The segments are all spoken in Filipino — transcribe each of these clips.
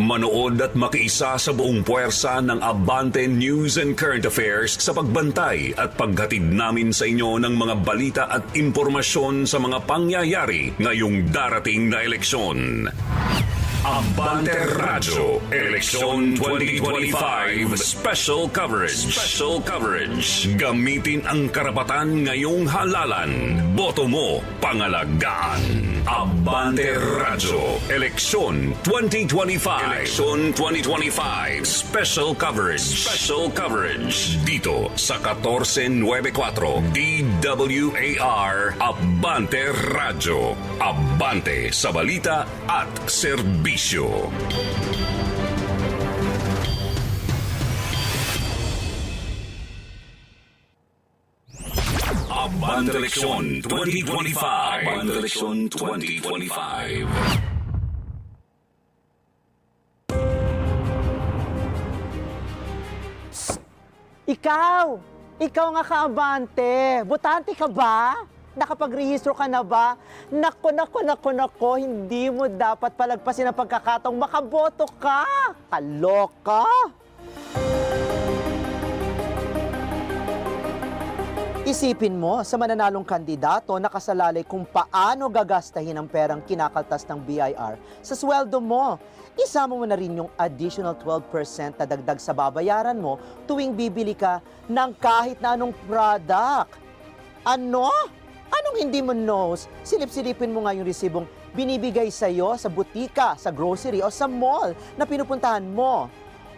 Manood at makiisa sa buong puwersa ng Abante News and Current Affairs sa pagbantay at paghatid namin sa inyo ng mga balita at impormasyon sa mga pangyayari ngayong darating na eleksyon. Abante Radyo, Eleksyon 2025 Special Coverage. Special Coverage. Gamitin ang karapatan ngayong halalan. Boto mo, pangalagaan. Abante Radyo, Eleksyon 2025. Eleksyon 2025 Special Coverage. Special Coverage. Dito sa 1494 DWAR Abante Radyo. Abante sa balita at serbisyo. Abante Eleksyon 2025. Abante Eleksyon 2025. Ikaw! Ikaw nga kaabante! Butante ka ba? Nakapagrehistro ka na ba? Nako, nako, nako, nako, hindi mo dapat palagpasin ang pagkakataong makaboto ka! Kaloka! Isipin mo sa mananalong kandidato nakasalalay kung paano gagastahin ang perang kinakaltas ng BIR sa sweldo mo. Isama mo na rin yung additional 12% na dagdag sa babayaran mo tuwing bibili ka ng kahit na anong product. Ano? Anong hindi mo knows? Silip-silipin mo nga yung resibong binibigay sa'yo sa butika, sa grocery o sa mall na pinupuntahan mo.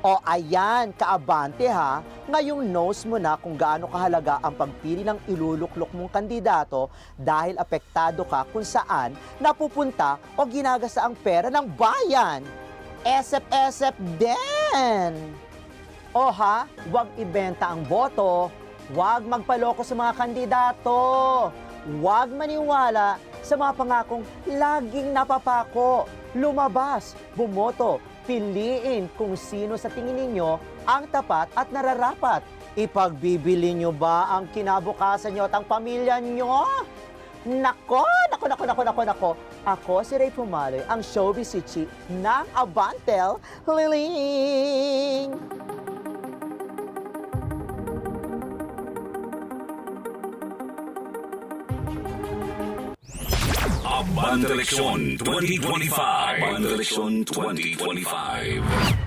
O ayan, kaabante ha, ngayong knows mo na kung gaano kahalaga ang pagpili ng iluluklok mong kandidato dahil apektado ka kung saan napupunta o ginagasa ang pera ng bayan. Esep-esep din! O ha, huwag ibenta ang boto, huwag magpaloko sa mga kandidato, huwag maniwala sa mga pangakong laging napapako. Lumabas, bumoto, piliin kung sino sa tingin ninyo ang tapat at nararapat. Ipagbibili nyo ba ang kinabukasan nyo at ang pamilya nyo? Nako, nako, nako, nako, nako, nako. Ako si Ray Pumaloy, ang showbiz chichi ng Avantel Liling. Abante Eleksyon 2025. Abante Eleksyon 2025.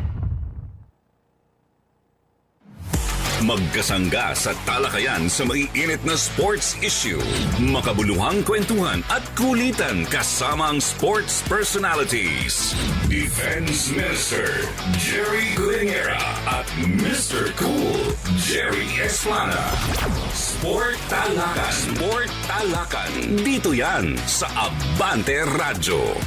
Magkasangga sa talakayan sa maiinit na sports issue. Makabuluhang kwentuhan at kulitan kasama ang sports personalities. Defense Minister Jerry Gudingera at Mr. Cool Jerry Esplana. Sport Talakan. Sport Talakan. Dito yan sa Abante Radyo.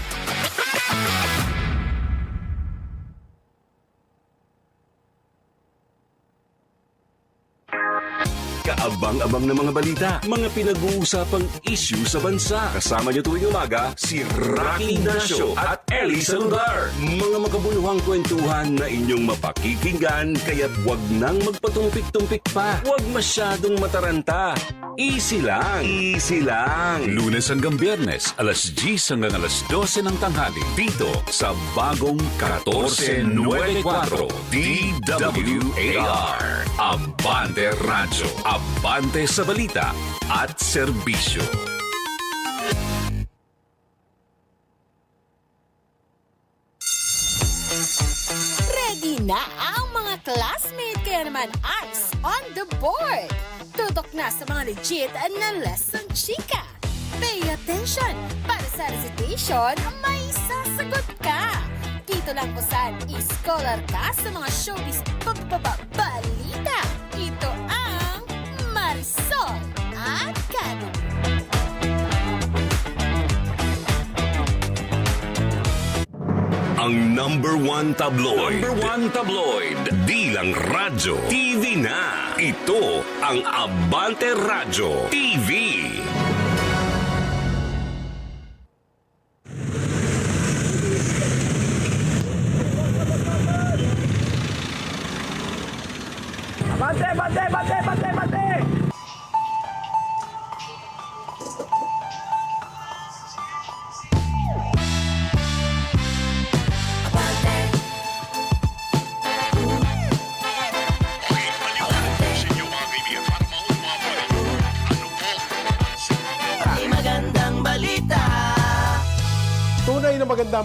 Kaabang-abang na mga balita, mga pinag-uusapang issue sa bansa. Kasama niyo tuwing umaga, si Rocky Ignacio at Ellie Saludar. Mga makabuluhang kwentuhan na inyong mapakikinggan, kaya't wag nang magpatumpik-tumpik pa. Huwag masyadong mataranta. Easy lang. Easy lang. Lunes hanggang biyernes, alas 10 hanggang alas 12 ng tanghali. Dito sa bagong 1494 DWAR. Abante Radyo. Abante sa balita at serbisyo. Ready na ang mga classmate kaya naman eyes on the board. Tutok na sa mga legit na lesson chika. Pay attention para sa recitation may sasagot ka. Dito lang kung saan scholar ka sa mga showbiz balita. Ang Marisol Academy. Ang number one tabloid. Number one tabloid. Di lang radyo. TV na. Ito ang Abante Radyo TV.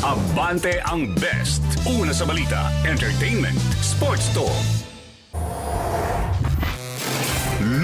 Abante ang best. Una sa balita, entertainment, sports talk.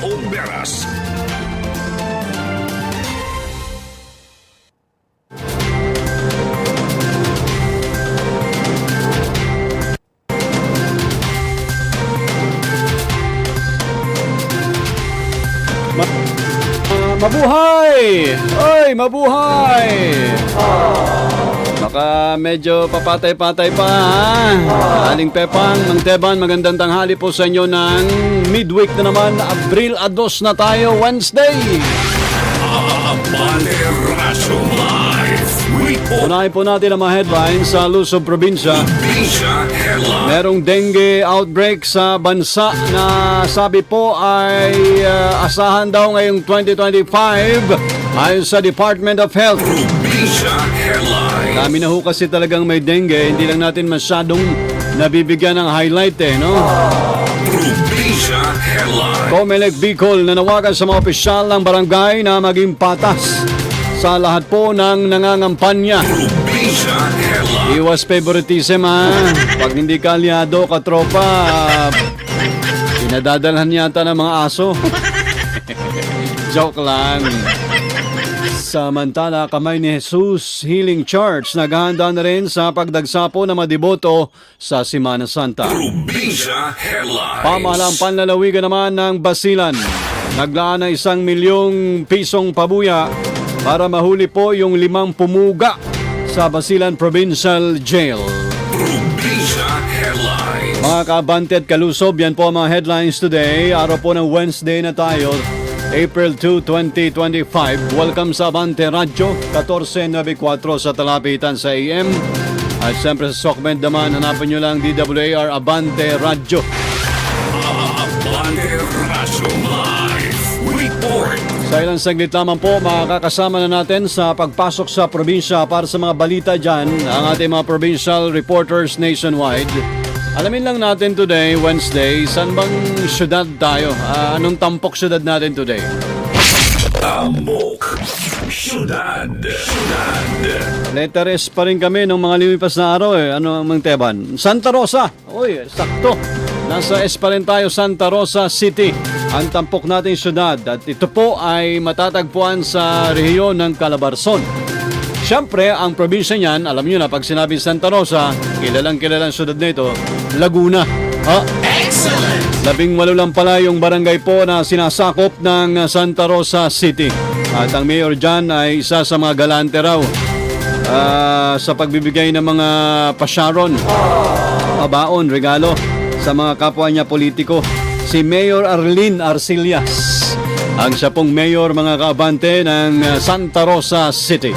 Oberas. Mabuhay! Oy, mabuhay! Baka medyo papatay-patay pa ha. Aling Pepang, Mang Teban, magandang tanghali po sa inyo ng midweek na naman. Abril a dos na tayo, Wednesday. Unahin po natin ang mga headlines sa Luzon Probinsya. Merong dengue outbreak sa bansa na sabi po ay uh, asahan daw ngayong 2025 ayon sa Department of Health. Probinsya Dami na ho kasi talagang may dengue, hindi lang natin masyadong nabibigyan ng highlight eh, no? Comelec Bicol nanawagan sa mga opisyal ng barangay na maging patas sa lahat po ng nangangampanya. Iwas favoritism ha. Pag hindi ka aliado, katropa, pinadadalhan yata ng mga aso. Joke lang. Samantala, kamay ni Jesus Healing Church naghahanda na rin sa pagdagsapo ng madiboto sa Simana Santa. Headline. Pamahalang panlalawigan naman ng Basilan. Naglaan ng isang milyong pisong pabuya para mahuli po yung limang pumuga sa Basilan Provincial Jail. Mga kabante at kalusob, yan po ang mga headlines today. Araw po ng Wednesday na tayo, April 2, 2025. Welcome sa Abante Radio, 14.94 sa Talapitan sa AM. At siyempre sa Sokmed naman, hanapin nyo lang DWAR Abante Radio. Abante Raso Live. Report. Sa ilang saglit lamang po, makakasama na natin sa pagpasok sa probinsya para sa mga balita dyan, ang ating mga provincial reporters nationwide. Alamin lang natin today, Wednesday, saan bang syudad tayo? Ah, anong tampok syudad natin today? Amok. Syudad. Syudad. Letter S pa rin kami nung mga lumipas na araw eh. Ano ang mga teban? Santa Rosa. Uy, sakto. Nasa S pa rin tayo, Santa Rosa City. Ang tampok nating syudad. At ito po ay matatagpuan sa rehiyon ng Calabarzon. Siyempre, ang probinsya niyan, alam niyo na, pag sinabing Santa Rosa, kilalang kilalang syudad na ito, Laguna. Ha? Excellent! Labing walo lang pala yung barangay po na sinasakop ng Santa Rosa City. At ang mayor dyan ay isa sa mga galante raw ah, sa pagbibigay ng mga pasyaron, pabaon, regalo sa mga kapwa niya politiko. Si Mayor Arlene Arcillas. Ang siya pong mayor mga kaabante ng ah, Santa Rosa City.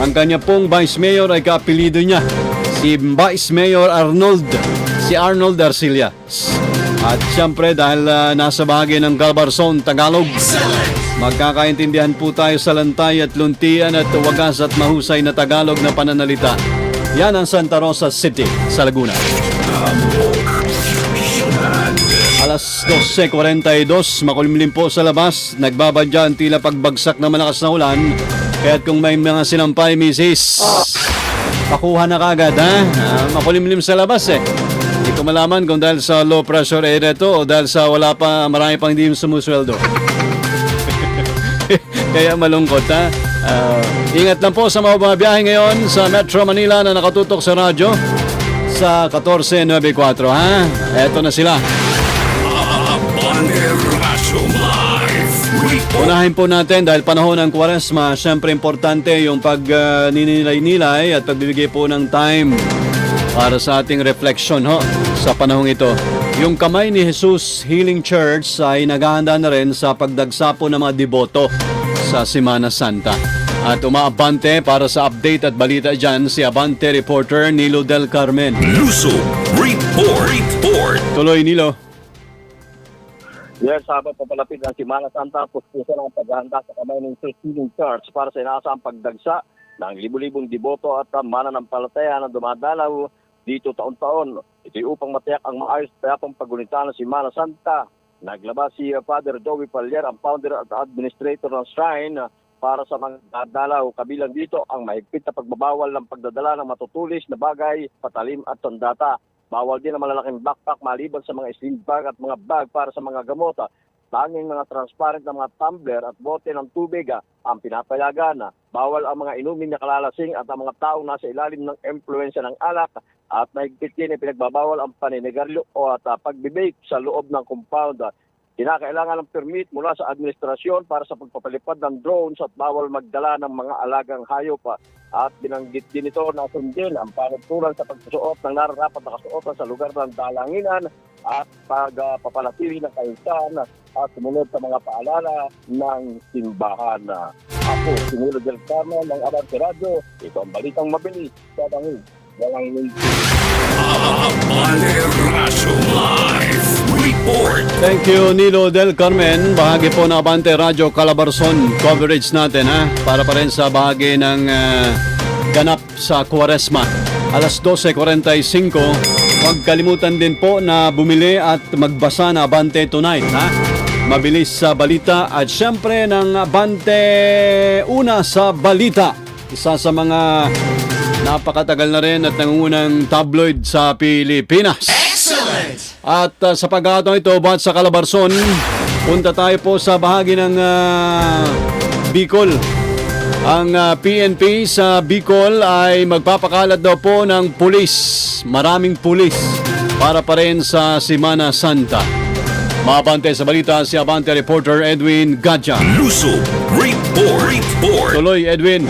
Ang kanya pong vice mayor ay kaapelido niya, si Vice Mayor Arnold, si Arnold Arcillas. At siyempre dahil ah, nasa bahagi ng Galbarzon, Tagalog, magkakaintindihan po tayo sa lantay at luntian at wagas at mahusay na Tagalog na pananalita. Yan ang Santa Rosa City sa Laguna. Alas 12.42, makulimlim po sa labas. Nagbabadya ang tila pagbagsak na malakas na ulan. Kaya't kung may mga sinampay, misis, pakuha na kagad, ha? Makulimlim sa labas, eh. Hindi ko malaman kung dahil sa low pressure area to o dahil sa wala pa, marami pang hindi sumusweldo. Kaya malungkot, ha? Ah, ingat lang po sa mga bumabiyahe ngayon sa Metro Manila na nakatutok sa radyo. sa 1494, ha? Eto na sila. Unahin po natin dahil panahon ng Kwaresma, syempre importante yung pag uh, at pagbibigay po ng time para sa ating reflection ho sa panahong ito. Yung kamay ni Jesus Healing Church ay naghahanda na rin sa pagdagsapo ng mga deboto sa Semana Santa. At umaabante para sa update at balita dyan si Abante reporter Nilo Del Carmen. Luso Report. Report. Tuloy Nilo. Yes, habang papalapit ng Simana Santa, puspuso ng paghahanda sa kamay ng Healing Church para sa inaasang pagdagsa ng libu-libong deboto at mananampalataya na dumadalaw dito taon-taon. Ito'y upang matiyak ang maayos payapang pagunita ng Simana Santa. Naglabas si uh, Father Joey Pallier, ang founder at administrator ng Shrine, uh, para sa mga dadalaw. Kabilang dito ang mahigpit na pagbabawal ng pagdadala ng matutulis na bagay, patalim at sandata. Bawal din ang malalaking backpack maliban sa mga sleeve bag at mga bag para sa mga gamot. Tanging mga transparent na mga tumbler at bote ng tubig ah, ang pinapayagan. Bawal ang mga inumin na kalalasing at ang mga taong nasa ilalim ng empluensya ng alak at mahigpit din ay pinagbabawal ang paninigaryo o at ah, pagbibake sa loob ng compound. Kinakailangan ng permit mula sa administrasyon para sa pagpapalipad ng drones at bawal magdala ng mga alagang hayop. At binanggit din ito na sundin ang panagtulan sa pagsusuot ng nararapat na kasuotan sa lugar ng dalanginan at pagpapanatili ng kainsan at sumunod sa mga paalala ng simbahan. Ako, Sinulog del Carmen ng Abante Radio. Ito ang balitang mabilis sa bangin. Walang nilisi. Abante Live Report. Thank you, Nilo Del Carmen. Bahagi po ng Abante Radio Calabarzon coverage natin ha. Para pa rin sa bahagi ng ah, ganap sa Quaresma. Alas 12.45. Huwag kalimutan din po na bumili at magbasa na Abante Tonight ha. Mabilis sa balita at syempre ng Abante Una sa Balita. Isa sa mga napakatagal na rin at nangungunang tabloid sa Pilipinas. At uh, sa pagkakataon ito, buhat sa Calabarzon, punta tayo po sa bahagi ng ah, Bicol. Ang ah, PNP sa Bicol ay magpapakalat daw po ng pulis, maraming pulis, para pa rin sa Semana Santa. Mabante sa balita si Abante reporter Edwin Gadja. Luso Report. Report. Tuloy Edwin.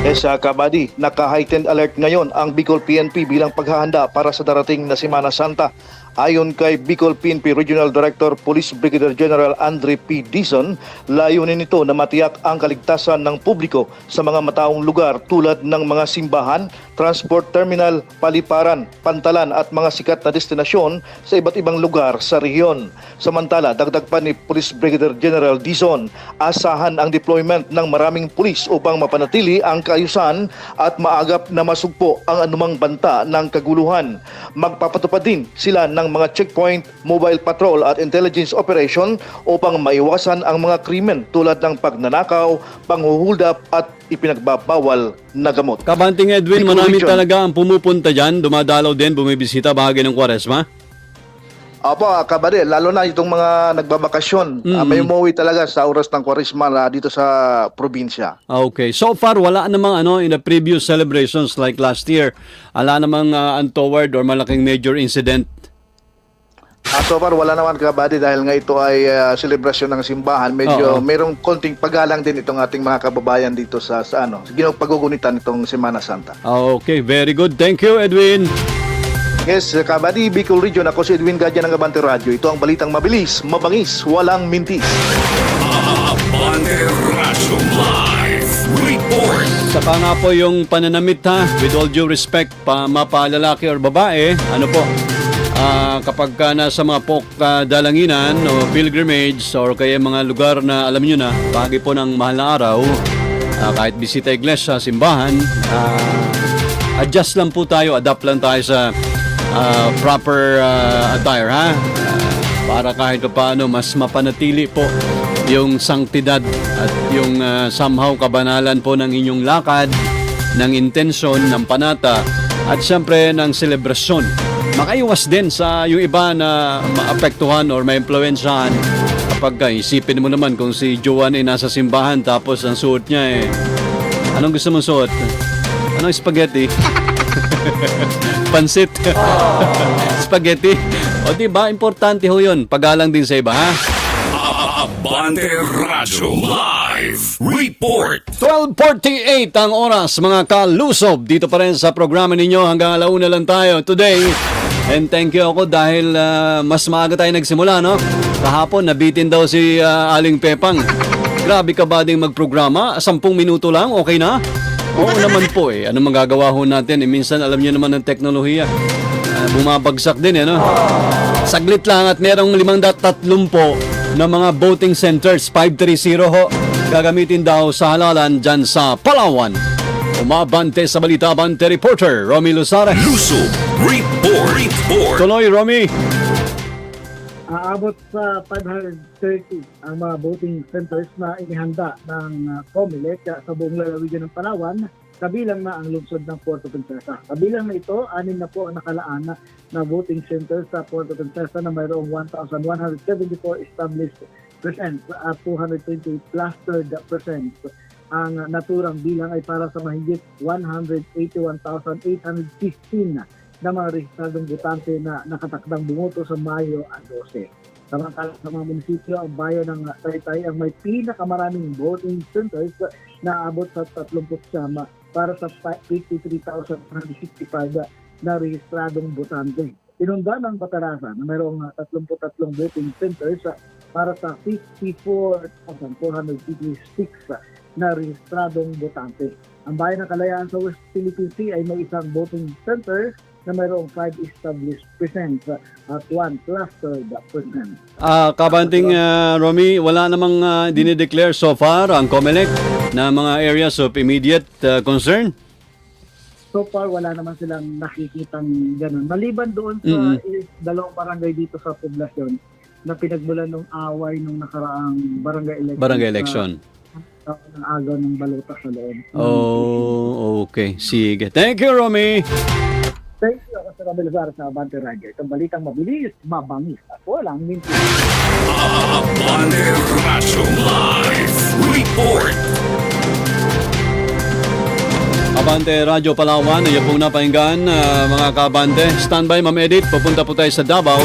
Uh, Kabady, naka-heightened alert ngayon ang Bicol PNP bilang paghahanda para sa darating na Semana Santa. Ayon kay Bicol PNP Regional Director Police Brigadier General Andre P. Dizon, layunin nito na matiyak ang kaligtasan ng publiko sa mga mataong lugar tulad ng mga simbahan, transport terminal, paliparan, pantalan at mga sikat na destinasyon sa iba't ibang lugar sa rehiyon. Samantala, dagdag pa ni Police Brigadier General Dizon, asahan ang deployment ng maraming pulis upang mapanatili ang kaayusan at maagap na masugpo ang anumang banta ng kaguluhan. Magpapatupad din sila ng mga checkpoint, mobile patrol at intelligence operation upang maiwasan ang mga krimen tulad ng pagnanakaw, panghuhuldap at ipinagbabawal na gamot. Kabanting Edwin, marami talaga ang pumupunta dyan, dumadalaw din, bumibisita bahagi ng Quaresma. Opo, kabade, lalo na itong mga nagbabakasyon. Ah, may umuwi talaga sa oras ng kwarisma na dito sa probinsya. Ah, Okay. So far, wala namang ano in the previous celebrations like last year. Wala namang ah, untoward or malaking major incident. Ah, so far, wala naman kabady dahil nga ito ay ah, selebrasyon ng simbahan. Oo. Medyo mayroong konting pagalang din itong ating mga kababayan dito sa, sa ano, ginagpagugunitan itong Semana Santa. Ah, Okay, very good. Thank you, Edwin. Yes, kabady, Bicol Region, ako si Edwin Gadya ng Abante Radio. Ito ang balitang mabilis, mabangis, walang mintis. Abante Rasyo Live Report. Saka nga po yung pananamit ha, with all due respect, pa mapalalaki or babae, ano po, ah, kapag ka nasa mga pok ah, dalanginan o pilgrimage or kaya mga lugar na alam nyo na, bahagi po ng mahal na araw, ah, kahit bisita iglesia, simbahan, ah, adjust lang po tayo, adapt lang tayo sa ah, proper ah, attire ha. Ah, para kahit paano mas mapanatili po yung sangtidad at yung ah, somehow kabanalan po ng inyong lakad, ng intensyon, ng panata at syempre ng selebrasyon. Makaiwas din sa yung iba na maapektuhan or maimpluwensyahan kapag ka, isipin mo naman kung si Joan ay nasa simbahan tapos ang suot niya eh anong gusto mong suot? Anong spaghetti? pansit. Spaghetti. O di ba importante ho 'yun. Pagalang din sa iba, ha? Abante Radyo Live Report. 12.48 ang oras mga kalusob. Dito pa rin sa programa ninyo hanggang alauna lang tayo today. And thank you ako dahil ah, mas maaga tayo nagsimula, no? Kahapon, nabitin daw si ah, Aling Pepang. Grabe ka ba ding magprograma? Sampung minuto lang, okay na? Oo naman po eh. Ano magagawa ho natin? Eh, minsan alam niyo naman ng teknolohiya. Ah, bumabagsak din eh, no? Saglit lang at merong 530 na mga voting centers 530 ho gagamitin daw sa halalan dyan sa Palawan. Umabante sa balita Abante reporter Romy Luzara. Luso Report. Report. Tuloy Romy. aabot sa 530 ang mga voting centers na inihanda ng uh, COMELEC sa buong lalawigan ng Palawan, kabilang na ang lungsod ng Puerto Princesa. Kabilang na ito, anin na po ang nakalaan na, voting centers sa Puerto Princesa na mayroong 1,174 established percent at 220 clustered percent. Ang naturang bilang ay para sa mahigit 181,815 na mga rehistradong botante na nakatakdang bumoto sa Mayo 12. Samantala sa mga munisipyo, ang bayan ng Taytay ang may pinakamaraming voting centers na abot sa 30 siyama para sa 53,165 na rehistradong botante. Inunda ng Batarasan na mayroong ah, 33 voting centers para sa 54,456 na rehistradong botante. Ang bayan ng Kalayaan sa West Philippine Sea ay may isang voting center na mayroong 5 established percent at 1 clustered percent. Ah, kabanting ah, Romy, wala namang uh, dinideclare so far ang COMELEC na mga areas of immediate ah, concern. So far, wala naman silang nakikitang ganun. Maliban doon sa Mm-mm. is, dalawang barangay dito sa poblasyon na pinagmulan ng away nung nakaraang barangay election. Barangay election. Sa, sa ng agaw ng balota sa loob. Oh, okay. Sige. Thank you, Romy. Thank you. Ako sa Camilo Zara sa Abante Radio. Itong balitang mabilis, mabangis, at walang minti. Abante Radyo Live Report. Abante Radyo Palawan, iyo pong napahinggan ah, mga kabante. Standby, Ma'am Edith. Pupunta po tayo sa Davao.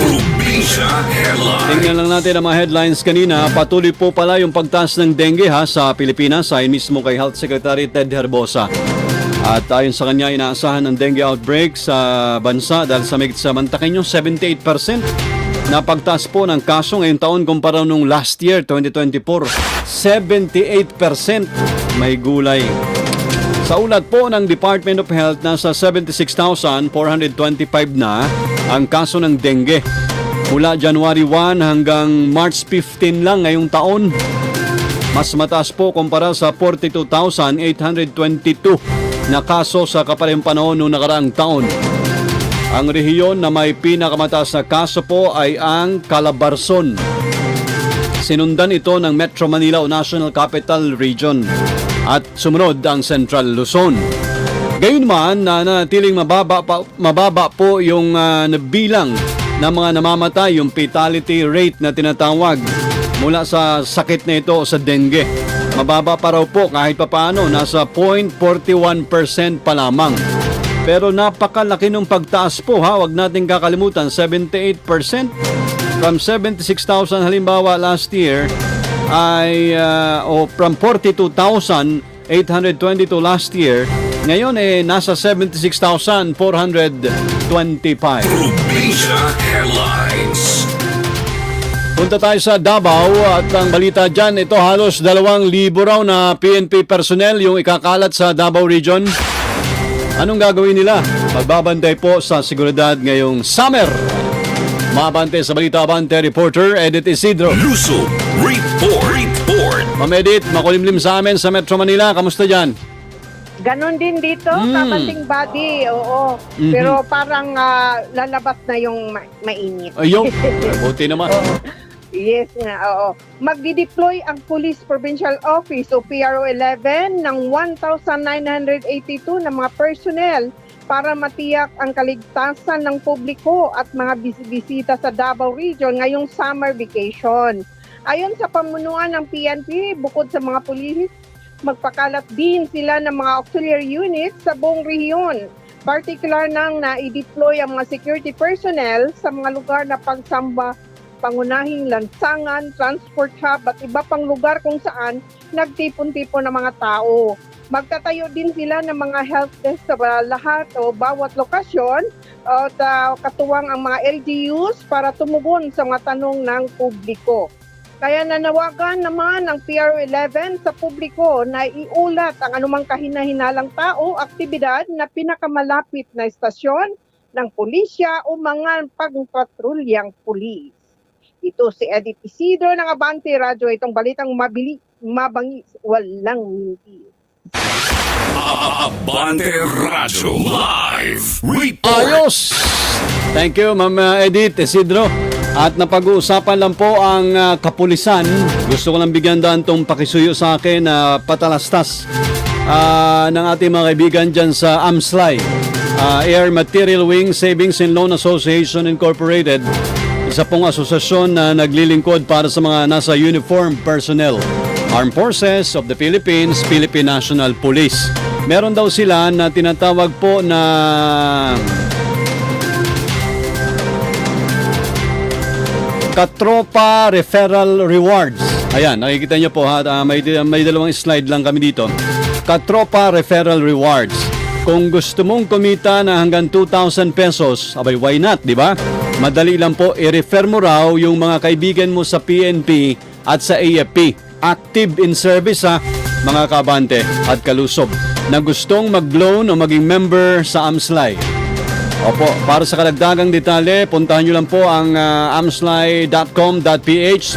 Tingnan lang natin ang mga headlines kanina. Patuloy po pala yung pagtaas ng dengue ha sa Pilipinas ayon mismo kay Health Secretary Ted Herbosa. At ayon sa kanya, inaasahan ng dengue outbreak sa bansa dahil sa migit sa Mantaqueño, 78% na pagtaas po ng kaso ngayong taon kumpara nung last year, 2024. 78% may gulay. Sa ulat po ng Department of Health, nasa 76,425 na ang kaso ng dengue. Mula January 1 hanggang March 15 lang ngayong taon. Mas mataas po kumpara sa 42,822 na kaso sa kaparehong panahon noong nakaraang taon. Ang rehiyon na may pinakamataas na kaso po ay ang Calabarzon. Sinundan ito ng Metro Manila o National Capital Region at sumunod ang Central Luzon. Gayunman, na nanatiling mababa, pa, mababa po yung ah, bilang ng mga namamatay, yung fatality rate na tinatawag mula sa sakit na ito o sa dengue. Mababa pa raw po kahit papaano, nasa 0.41% pa lamang. Pero napakalaki ng pagtaas po ha, wag natin kakalimutan, 78% from 76,000 halimbawa last year ay uh, o from 42,822 last year ngayon eh nasa 76,425 Probinsya Headlines. Punta tayo sa Davao at ang balita dyan, ito halos dalawang libo raw na PNP personnel yung ikakalat sa Davao Region. Anong gagawin nila? Magbabantay po sa seguridad ngayong summer. Mabante sa balita Abante reporter Edith Isidro. Luso Report. Report. Ma'am Edith, makulimlim sa amin sa Metro Manila. Kamusta dyan? Ganon din dito, Mm. body, oo. Mhm. Pero parang ah, lalabas na yung ma- mainit. Ayun, buti naman. Yes nga, oo. Magdi-deploy ang Police Provincial Office o PRO 11 ng 1,982 na mga personnel para matiyak ang kaligtasan ng publiko at mga bis- bisita sa Davao Region ngayong summer vacation. Ayon sa pamunuan ng PNP, bukod sa mga pulis, magpakalat din sila ng mga auxiliary units sa buong rehiyon particular nang na-deploy ang mga security personnel sa mga lugar na pagsamba pangunahing lansangan, transport hub at iba pang lugar kung saan nagtipon-tipon ng mga tao. Magtatayo din sila ng mga help desk sa lahat o bawat lokasyon at ah, katuwang ang mga LGUs para tumugon sa mga tanong ng publiko. Kaya nanawagan naman ng PRO11 sa publiko na iulat ang anumang kahinahinalang tao, aktibidad na pinakamalapit na estasyon ng pulisya o mga pagpatrulyang pulis. Ito si Edith Isidro ng Abante Radio. Itong balitang mabili, mabangis, walang hindi. Abante Radyo Live Report. Ayos! Thank you, Ma'am uh, Edith Isidro. At napag-uusapan lang po ang uh, kapulisan. Gusto ko lang bigyan daan tong pakisuyo sa akin na patalastas uh, ng ating mga kaibigan dyan sa AMSLAI. Uh, Air Material Wing Savings and Loan Association Incorporated. Isa pong asosasyon na naglilingkod para sa mga nasa uniform personnel. Armed Forces of the Philippines, Philippine National Police. Meron daw sila na tinatawag po na Katropa Referral Rewards. Ayan, nakikita niyo po ha, ah, may, may dalawang slide lang kami dito. Katropa Referral Rewards. Kung gusto mong kumita na hanggang 2,000 pesos, abay why not, di ba? Madali lang po, i-refer mo raw yung mga kaibigan mo sa PNP at sa AFP. Active in service ha, mga kabante at kalusob na gustong mag-loan o maging member sa AMSLAI. Opo, para sa kadagdagang detalye, puntahan nyo lang po ang uh, amslay.com.ph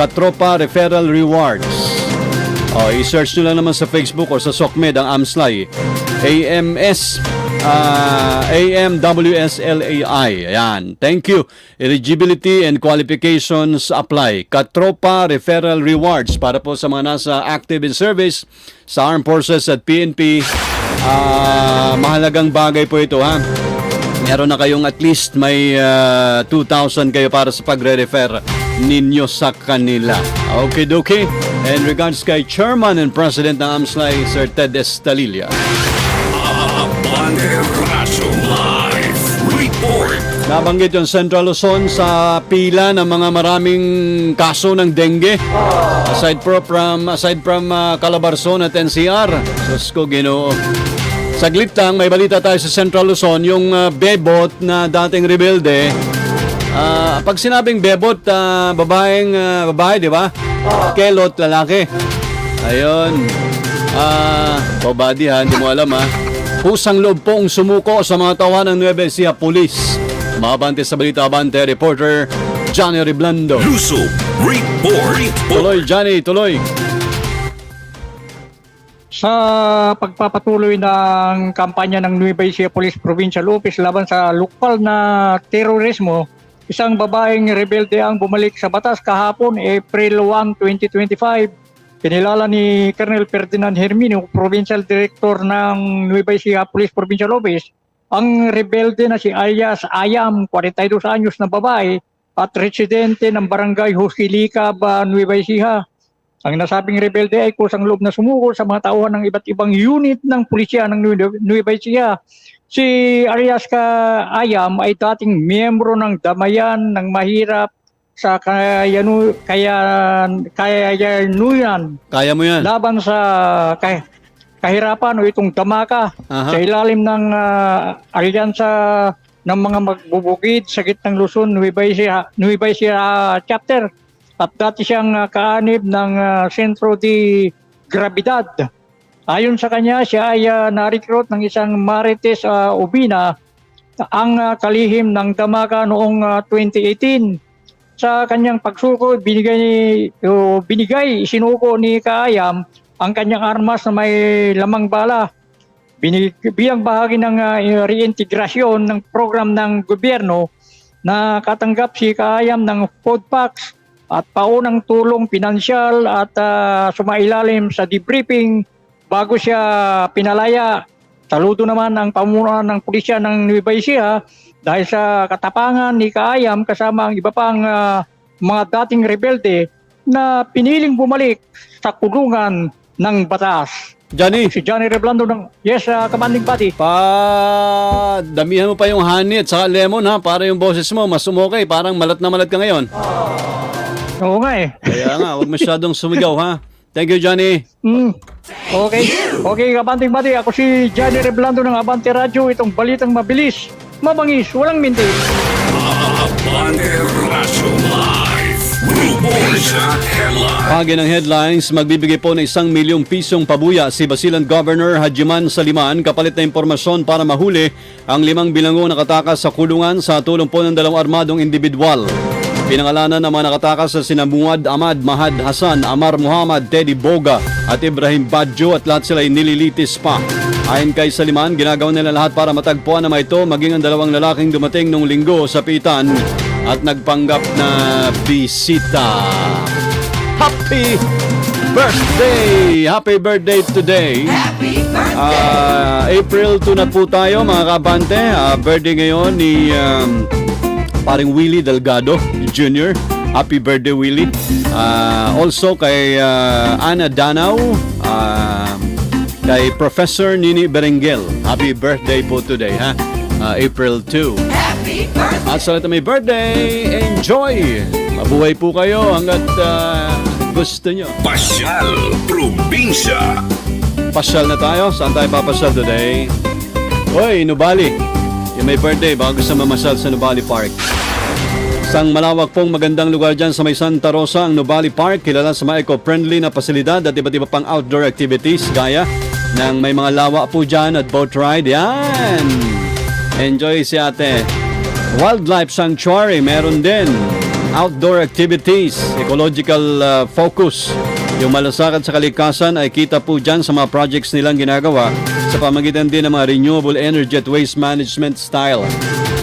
Katropa Referral Rewards. O, i-search nyo lang naman sa Facebook o sa SOCMED ang Amslay. AMS uh, AMWSLAI. Ayan. Thank you. Eligibility and qualifications apply. Katropa Referral Rewards para po sa mga nasa active in service sa Armed Forces at PNP. Ah, mahalagang bagay po ito ha. Meron na kayong at least may ah, 2,000 kayo para sa pagre-refer ninyo sa kanila. Okay, dokie. And regards kay Chairman and President ng AMSLAI, Sir Ted Estalilla. Nabanggit yung Central Luzon sa pila ng mga maraming kaso ng dengue. Aside from aside from uh, Calabarzon at NCR. Diyos ko, Ginoo. Saglit lang, may balita tayo sa Central Luzon, yung uh, bebot na dating rebelde. Ah, pag sinabing bebot, uh, babaeng uh, babae, di ba? Kelot, lalaki. Ayun. Ah, uh, ha, hindi mo alam ha. Pusang loob pong sumuko sa mga tawanan ng Nueva Ecija Police. Mabante sa Balita Abante, reporter Johnny Riblando. Lusob Report. Tuloy, Johnny, tuloy. Sa pagpapatuloy ng kampanya ng Nueva Ecija Police Provincial Office laban sa lokal na terorismo, isang babaeng rebelde ang bumalik sa batas kahapon, April 1, 2025. Kinilala ni Colonel Ferdinand Herminio, Provincial Director ng Nueva Ecija Police Provincial Office, ang rebelde na si alias Ayam, 42 anyos na babae at residente ng barangay Husilika, Nueva Ecija. Ang nasabing rebelde ay kusang loob na sumuko sa mga tauhan ng iba't ibang unit ng pulisya ng Nue- Nueva Ecija. Si Arias Ka Ayam ay dating miyembro ng damayan ng mahirap sa Kayanu, kaya, Kayanuyan Kaya mo yan. laban sa kah- kahirapan o itong damaka Aha. sa ilalim ng ah, alyansa ng mga magbubukid sa gitnang Luzon, Nueva Ecija, Nueva Ecija chapter. At dati siyang ah, kaanib ng ah, Sentro de Gravidad. Ayon sa kanya, siya ay ah, na-recruit ng isang Marites ah, Ubina ang ah, kalihim ng Damaka noong ah, 2018 sa kanyang pagsuko, binigay, o binigay, isinuko ni Kaayam ang kanyang armas na may lamang bala. Binig, bilang bahagi ng ah, reintegrasyon ng program ng gobyerno na katanggap si Kaayam ng food packs at paunang tulong pinansyal at ah, sumailalim sa debriefing bago siya pinalaya. Saludo naman ang pamunuan ng pulisya ng Nueva Ecija dahil sa katapangan ni Kaayam kasama ang iba pang ah, mga dating rebelde na piniling bumalik sa kulungan ng batas. Johnny, Si Johnny Reblando ng Yes, uh, Commanding Body. pa damihan mo pa yung honey at saka lemon ha para yung boses mo mas umokay. Parang malat na malat ka ngayon. Oo nga eh. Kaya nga, huwag masyadong sumigaw ha. Thank you, Johnny. Mm. Okay. Okay, Kabanting Badi. Ako si Johnny Reblando ng Abante Radio. Itong balitang mabilis, mabangis, walang minti. Abante Radyo Live. Bulsa Headline. Pagi ng headlines, magbibigay po ng isang milyong pisong pabuya si Basilan Governor Hajiman Saliman kapalit na impormasyon para mahuli ang limang bilanggo nakatakas sa kulungan sa tulong po ng dalawang armadong individual. Pinangalanan ng mga nakatakas sa sina Muad Ahmad, Mahad Hasan, Amar Muhammad, Teddy Boga at Ibrahim Badjo at lahat sila ay nililitis pa. Ayon kay Saliman, ginagawa nila lahat para matagpuan na ito maging ang dalawang lalaking dumating nung linggo sa pitan at nagpanggap na bisita. Happy birthday! Happy birthday today! Ah, April 2 na po tayo mga kabante. Ah, birthday ngayon ni um, paring Willie Delgado Jr. Happy birthday Willie. Ah, also kay ah, Ana Danau. ah, kay Professor Nini Berengel. Happy birthday po today ha. Ah, April 2. At sa lahat na may birthday, enjoy! Mabuhay po kayo hanggat ah, gusto nyo. Pasyal Probinsya. Pasyal na tayo. Saan tayo papasyal today? Hoy, Nubali. May birthday, baka gusto mamasyal sa Nubali Park. Isang malawak pong magandang lugar dyan sa may Santa Rosa, ang Nubali Park, kilala sa mga eco-friendly na pasilidad at iba't iba pang outdoor activities gaya ng may mga lawa po dyan at boat ride. Yan! Enjoy si ate. Wildlife Sanctuary, meron din. Outdoor activities, ecological uh, focus. Yung malasakit sa kalikasan ay kita po dyan sa mga projects nilang ginagawa sa pamagitan din ng mga renewable energy at waste management style.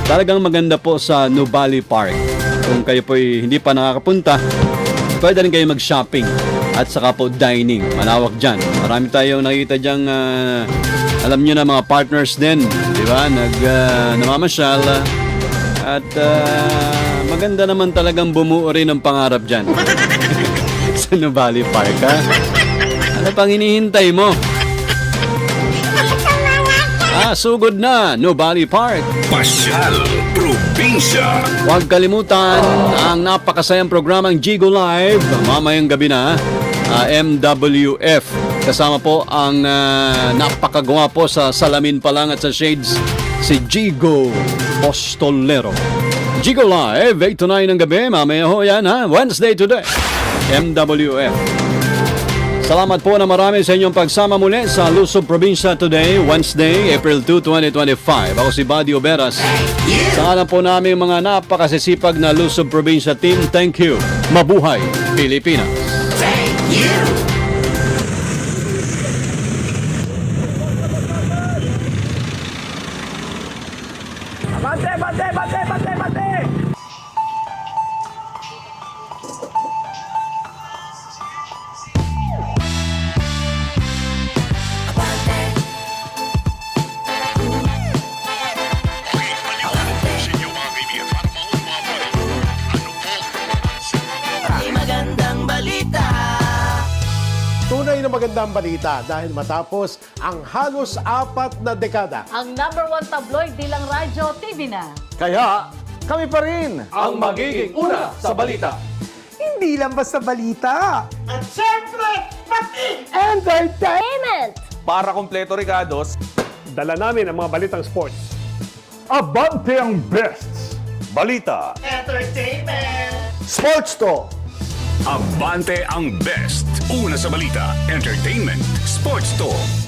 Talagang maganda po sa Nubali Park. Kung kayo po hindi pa nakakapunta, pwede rin kayo mag-shopping at saka po dining. Malawak dyan. Marami tayong nakita dyan, ah, alam nyo na mga partners din, di ba? Nag, ah, namamasyal. at ah, maganda naman talagang bumuo rin ng pangarap dyan. Nubali Park, ha? Ano pang hinihintay mo? Ah, sugod na, Nubali Park. Pasyal Probinsya. Huwag kalimutan ang napakasayang programang Jigo Live mamayang gabi na ah, MWF. Kasama po ang uh, napakagawa po sa salamin pa lang at sa shades si Jigo Postolero. Jigo Live, 8 to 9 ng gabi. Mamaya ho yan ha. Wednesday today. MWF. Salamat po na marami sa inyong pagsama muli sa Luzon Probinsya Today, Wednesday, April 2, 2025. Ako si Buddy Oberas. Sa ngalan po namin mga napakasisipag na Luzon Probinsya team, thank you. Mabuhay, Pilipinas. Tunay na balita dahil matapos ang halos apat na dekada. Ang number one tabloid di lang radyo, TV na. Kaya, kami pa rin ang magiging una sa balita. Hindi lang basta balita. Entertainment! Para kompleto regados, dala namin ang mga balitang sports. Abante ang best! Balita! Sports to! Abante ang best. Una sa balita, entertainment, sports talk,